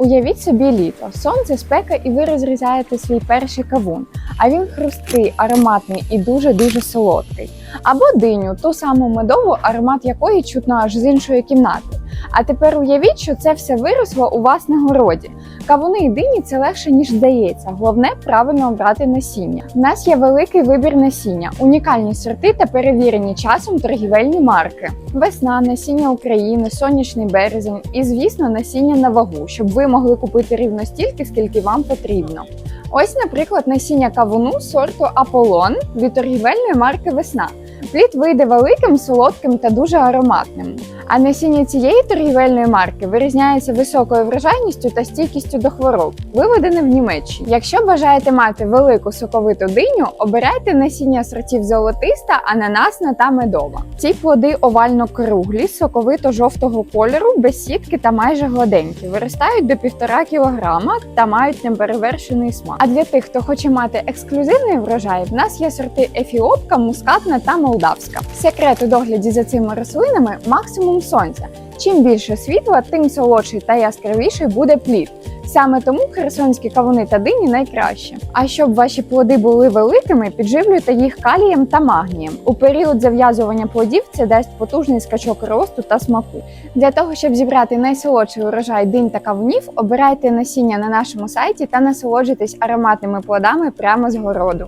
Уявіть собі літо, сонце, спека, і ви розрізаєте свій перший кавун. А він хрусткий, ароматний і дуже-дуже солодкий. Або диню, ту саму медову, аромат якої чутно аж з іншої кімнати. А тепер уявіть, що це все виросло у вас на городі. Кавуни і дині це легше ніж здається. Головне правильно обрати насіння. У нас є великий вибір насіння, унікальні сорти та перевірені часом торгівельні марки. Весна, насіння України, сонячний березень і, звісно, насіння на вагу, щоб ви могли купити рівно стільки, скільки вам потрібно. Ось, наприклад, насіння кавуну сорту Аполлон від торгівельної марки Весна. Плід вийде великим, солодким та дуже ароматним. А насіння цієї торгівельної марки вирізняється високою врожайністю та стійкістю до хвороб, виведене в Німеччині. Якщо бажаєте мати велику соковиту диню, обирайте насіння сортів золотиста, ананасна та медова. Ці плоди овально круглі, соковито-жовтого кольору, без сітки та майже гладенькі, виростають до 1,5 кг та мають неперевершений смак. А для тих, хто хоче мати ексклюзивний врожай, в нас є сорти ефіопка, мускатна та молдавська. Секрет у догляді за цими рослинами максимум сонця. Чим більше світла, тим солодший та яскравіший буде плід. Саме тому херсонські кавуни та дині найкраще. А щоб ваші плоди були великими, підживлюйте їх калієм та магнієм. У період зав'язування плодів це дасть потужний скачок росту та смаку. Для того, щоб зібрати найсолодший урожай динь та кавунів, обирайте насіння на нашому сайті та насолоджуйтесь ароматними плодами прямо з городу.